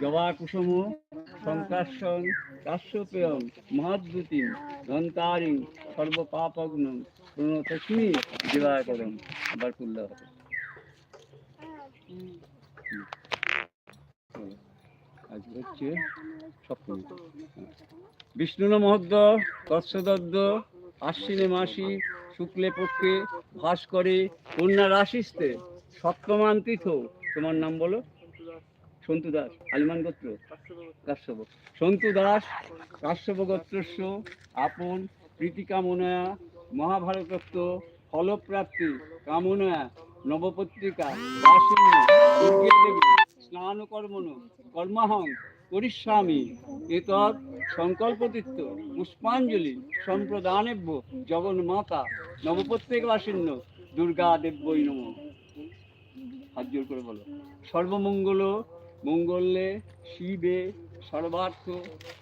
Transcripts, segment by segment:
জবা কুসুম সংকাশন কাশ্যপেয়ম মহাদ্যুতিম দন্তারিং সর্বপাপগ্ন, প্রণতস্মি দিবাকরম আবার তুললে আজ হচ্ছে সপ্তমী। বিষ্ণু মহদ্দ, তৎসদদ্দ, আশ্বিনে মাসি, শুক্লে পক্ষে ভাস করে কন্যা রাশিস্তে সপ্তমান তীর্থ তোমার নাম বলো। সন্তু দাস আলিমান গোত্র কাশ্যপ। সন্তু দাস কাশ্যপ গোত্রস্য আপন প্রীতিকামনয়া মহাভারতত্ব ফলপ্রাপ্তি কামনয়া নবপত্রিকা দাসিনী দুর্গা দেবী স্নান কর্মণ কর্মাহং করিষ্যামি এতৎ সংকল্পতীর্থ পুষ্পাঞ্জলি সম্প্রদানেব্য জগন্মাতা নবপত্রিকা বাসিন্য দুর্গা দেব্যই নম। হাত জোর করে বলো। সর্বমঙ্গল মঙ্গলে শিবে সর্বার্থ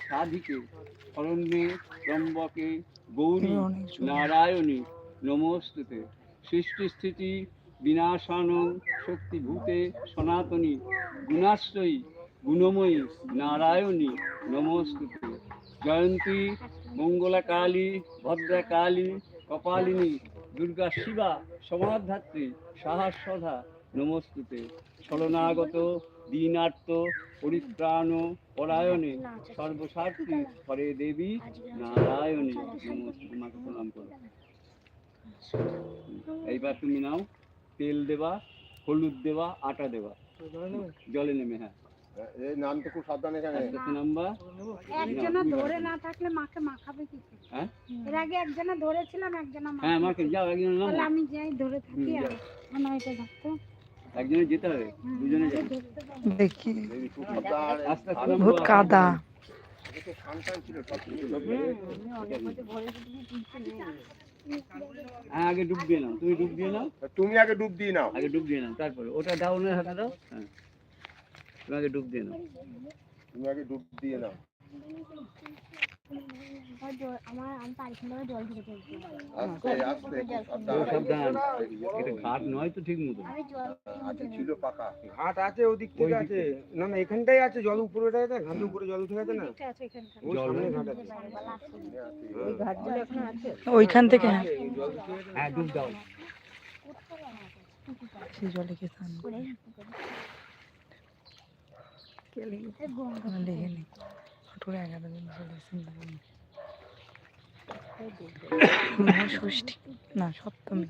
সাধিকে, অরণ্যে ত্রম্বকে গৌরী নারায়ণী নমস্তুতে। সৃষ্টি স্থিতি বিনাশান শক্তিভূতে সনাতনী, গুণাশ্রয়ী, গুণময়ী নারায়ণী নমস্তুতে। জয়ন্তী মঙ্গলা কালী ভদ্রা কালী কপালিনী, দুর্গা শিবা সমাধাত্রী সাহস্রধা নমস্তুতে। শরণাগত দীনার্থ পরিত্রাণ পরায়ণে সর্বসার্থী হরে দেবী নারায়ণী। নমস্তুতে মাকে প্রণাম করো। এইবার তুমি নাও তেল দেবা হলুদ দেবা আটা দেবা। জলে নেমে হ্যাঁ। এই নাম তো খুব সাবধানে এখানে। একসাথে নামবা একজনা ধরে না থাকলে মাকে মাখাবে কি হ্যাঁ? এর আগে একজনা ধরেছিলাম একজনা হ্যাঁ মাকে যাও একজন আমি যাই ধরে থাকি আর আমার এটা ধরতে। একজনে যেতে হবে দুজনে ধরতে দেখি। আস্তে কাদা। আগে হ্যাঁ আগে ডুব দিয়ে নাও। তুমি ডুব দিয়ে নাও। তুমি আগে ডুব দিয়ে নাও। আগে ডুব দিয়ে নাও তারপরে। ওটা ডাউনের হাতে দাও। হ্যাঁ। তুমি আগে ডুব দিয়ে নাও। তুমি আগে ডুব দিয়ে নাও। ঘাট নয় তো ঠিক মতো ঘাট আছে ওদিক থেকে আছে। না না এখানটাই আছে জল উপরে আছে ঘাটের উপরে জল উঠে গেছে না? ওইখান থেকে। হ্যাঁ ডুব দাও। জলে কি স্নান করে। এগারো দিন চলে সুন্দর ষষ্ঠী। না সপ্তমী।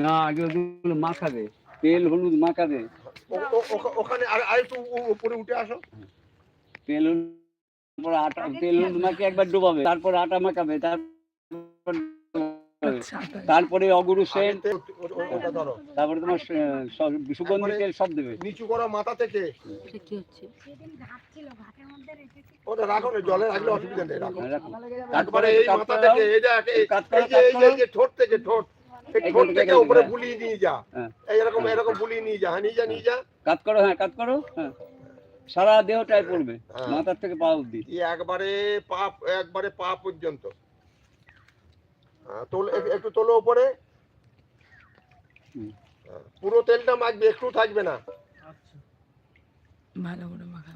না আগে ওগুলো মাখাবে তেল হলুদ মাখাবে ওখানে আর একটু উপরে উঠে আসো। তেল হলুদ তারপর আটা তেল হলুদ মাখিয়ে একবার ডুবাবে। তারপর আটা মাখাবে তারপর তারপরে অগুরু সেন তারপরে তোমার সুগন্ধি তেল সব দেবে। নিচু করো মাথা থেকে। সেদিন ঘাট ছিল ঘাটের মধ্যে রেখেছি। ওটা রাখো না জলে রাখলে অসুবিধা নেই রাখো। হ্যাঁ, রাখো। একবারে তারপরে এই মাথা থেকে এই যে এই- কাট করো, এই যে এই কাট যে- করো। এই যে ঠোঁট থেকে ঠোঁট। ঠোঁট থেকে থেকে উপরে বুলিয়ে নিয়ে যা। হ্যাঁ। এইরকম এরকম বুলিয়ে নিয়ে যা হ্যাঁ নিয়ে যা নিয়ে যা। কাট করো হ্যাঁ কাট করো হ্যাঁ। সারা দেহটাই পড়বে। মাথার থেকে পা অব্দি একবারে পা একবারে পা পর্যন্ত। তোল একটু তোলো উপরে। হ্যাঁ, পুরো তেলটা মাখবে একটু থাকবে না। ভালো করে মাখা।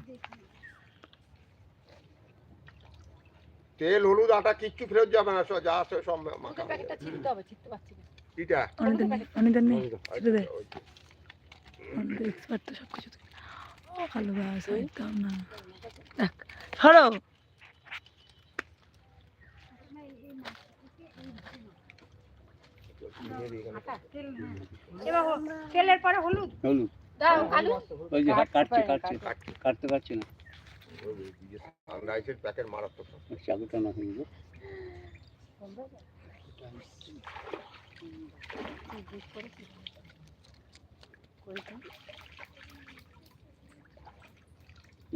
তেল হলুদ আটা কিচ্ছু ফেরত যাবে না সব যা আছে সব মাখা হবে। নেই দে এক্সপার্ট তো সব কিছু ভালো বাস না। দেখ সরো আটা তেল এবার ও- তেলের পরে হলুদ? হলুদ। দাও আলু ওই যে কাটছে কাটছে। কাটতে পারছি না। সানরাইজের প্যাকেট মারাত্মক চাকুটা না গেল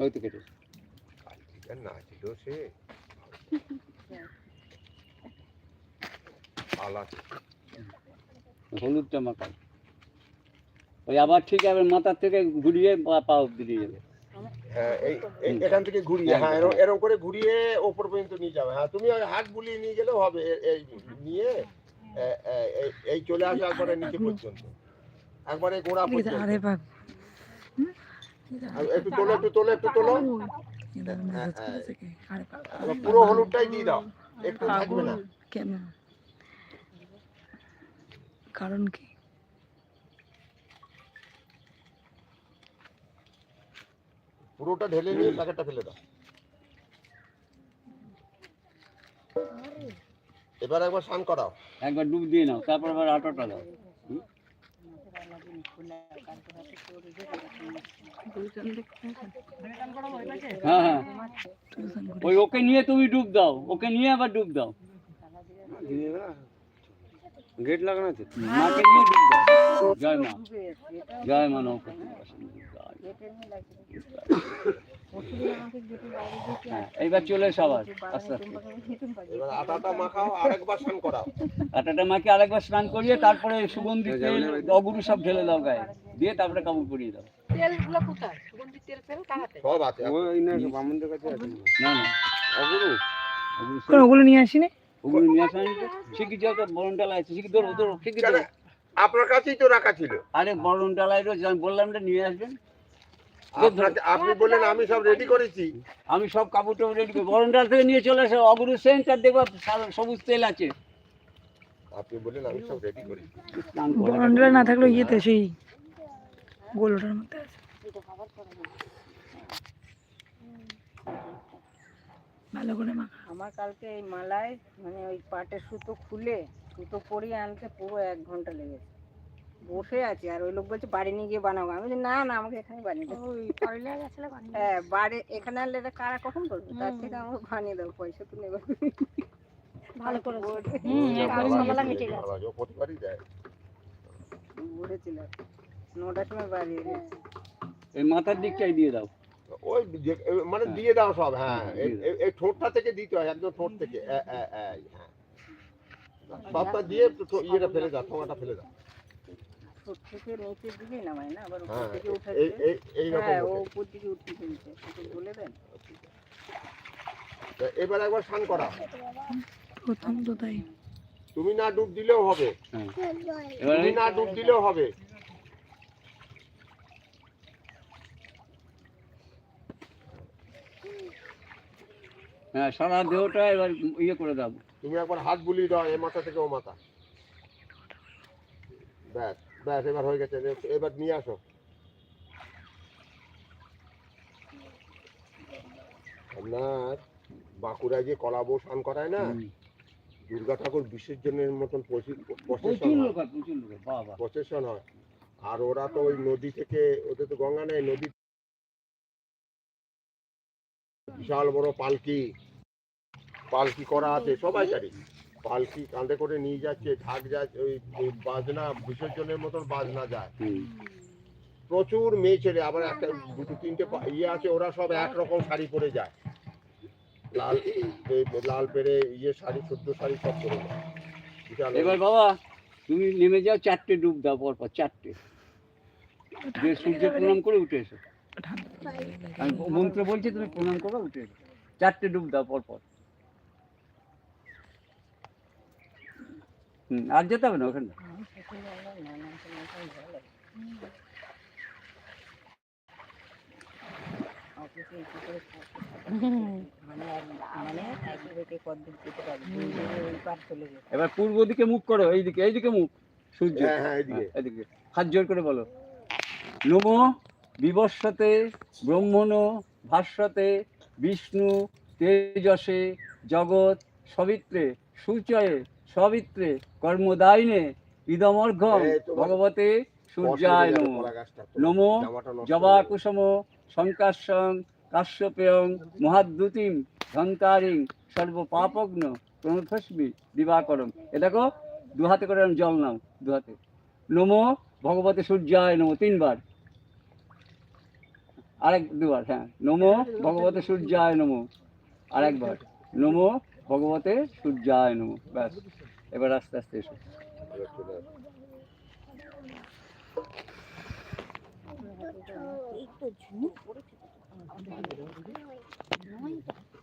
ওই তো কেটে। সে আলা হলুদটা মাখাই ওই আবার ঠিক আবার মাথার থেকে ঘুরিয়ে পা পা অব্দি দিয়ে যাবে। হ্যাঁ এই এই- এখান থেকে ঘুরিয়ে হ্যাঁ এরকম এরকম করে ঘুরিয়ে ওপর পর্যন্ত নিয়ে যাবে। হ্যাঁ তুমি ওই হাত বুলিয়ে নিয়ে গেলেও হবে এই নিয়ে এই- চলে আসে একবারে নিচে পর্যন্ত। একবারে গোড়া পর্যন্ত আরে বাপ। একটু তোলো একটু তোলো একটু তোলো। বাপ। এবার পুরো হলুদটাই দিয়ে দাও। একটু থাকবে না। কেন? কারণ কি? পুরোটা ঢেলে নিয়ে প্যাকেটটা ফেলে দাও। এবার একবার স্নান করাও। একবার ডুব দিয়ে নাও তারপর আবার আটাটা দাও। হুম? হ্যাঁ হ্যাঁ। ওই ওকে নিয়ে তুমি ডুব দাও ওকে নিয়ে আবার ডুব দাও। গেট লাগানো আছে? মাকে নিয়ে ডুব জয় মা। জয় মা নৌকা হ্যাঁ এইবার চলে এসো আবার। আস্তে আটাটা মাখাও আরেকবার স্নান করাও। আটাটা মাকে আরেকবার স্নান করিয়ে তারপরে সুগন্ধি তেল অগুরু সব ঢেলে দাও গায়ে। দিয়ে তারপরে কাপড় পরিয়ে দাও। তেলগুলো কোথায়? সুগন্ধি তেল ফেল কাহাতে? সব আছে। ওই না বামুনদের কাছে আছে। না না। অগুরু? ওগুলো নিয়ে আসিনি? ওগুলো নিয়ে আসা শিখি যাও তো বরণ ডালা আছে? শিখি ধরো ধরো শিখি ধরো আপনার কাছেই তো রাখা ছিল। আরে বরণ ডালাই রয়েছে আমি বললাম না নিয়ে আসবেন। আপনি বললেন আমি সব রেডি করেছি। আমি সব কাপড় টাপড় রেডি করি বরণ ডাল থেকে নিয়ে চলে আসো অগুরু সেন্ট আর দেখব সবুজ তেল আছে। আপনি বললেন আমি সব রেডি করেছি। না থাকলেও ইয়েতে সেই গোলটার মধ্যে আছে। ভালো করে মাখা। আমার কালকে এই মালায় মানে ওই পাটের সুতো খুলে সুতো পরিয়ে আনতে পুরো এক ঘণ্টা লেগেছে। বসে আছি আর ওই লোক বলছে বাড়ি নিয়ে গিয়ে বানাবো আমি বলছি, না না আমাকে এখানে বানিয়ে দাও। হ্যাঁ বাড়ি এখানে আনলে এটা কারা কখন করবে? তার থেকে আমাকে বানিয়ে দাও পয়সা তো নেবে। ভালো করে ভালো, ও প্রতিবারই দেয়। ঘুরেছিল নটার সময় বাড়ি। এই মাথার দিকটাই দিয়ে দাও। ওই মানে দিয়ে দাও সব হ্যাঁ এই- এই- ঠোঁটটা থেকে দিতে হয় একদম ঠোঁট থেকে হ্যাঁ। সবটা দিয়ে ইয়েটা ফেলে দাও ঠোঙাটা ফেলে দাও। হ্যাঁ হ্যাঁ এবার একবার স্নান করা প্রথম তো তাই। তুমি না ডুব দিলেও হবে। হ্যাঁ। তুমি না ডুব দিলেও হবে। হ্যাঁ সারা দেহটা এবার ইয়ে করে দাও। তুমি একবার হাত বুলিয়ে দাও এ মাথা থেকে ও মাথা। ব্যাস ব্যাস এবার হয়ে গেছে এবার নিয়ে আসো। আপনার বাঁকুড়ায় যে কলা বউ স্নান করায় না দুর্গা ঠাকুর বিসর্জনের মতন প্রসেশন হয়। আর ওরা তো ওই নদী থেকে ওদের তো গঙ্গা নেই নদী বিশাল বড় পালকি। পালকি করা আছে সবাই জানি। পালকি কাঁধে করে নিয়ে যাচ্ছে ঢাক যায় ওই বাজনা বিসর্জনের মতন বাজনা যায়। প্রচুর মেয়ে ছেলে আবার একটা দুটো তিনটে ইয়ে আছে ওরা সব একরকম শাড়ি পরে যায়। লাল লাল পেরে ইয়ে শাড়ি শুদ্ধ শাড়ি সব পরে যায়। এবার বাবা তুমি নেমে যাও চারটে ডুব দাও পরপর চারটে। যে সূর্য প্রণাম করে উঠে এসো। আমি মন্ত্র বলছি তুমি প্রণাম করো উঠে এসো। চারটে ডুব দাও পরপর হুম আর যেতে হবে না ওখানে। এবার পূর্ব দিকে মুখ করো এইদিকে এইদিকে মুখ সূর্য। হ্যাঁ হ্যাঁ এদিকে হ্যাঁ, এদিকে হাত জোর করে বলো। নম বিবস্বতে ব্রহ্মণ ভাস্বতে বিষ্ণু তেজসে জগৎ সবিত্রে সূচয়ে সবিত্রে কর্মদায়নে ইদমর্ঘম ভগবতে সূর্যায় নম। নমো জবা। কুসুম শঙ্কাশং কাশ্যপেয়ং মহাদ্যুতিম ধন্তারিং সর্বপাপগ্ন প্রণথস্মি দিবাকরম। এ দেখো দু হাতে করে আমি জল নাও দু হাতে নমো ভগবতে সূর্যায় নমো তিনবার। আরেক দুবার হ্যাঁ। নমো ভগবতে সূর্যায় নমো আরেকবার। নমো ভগবতে সূর্যায় নমো ব্যাস। এবার আস্তে আস্তে এসো Thank আসো।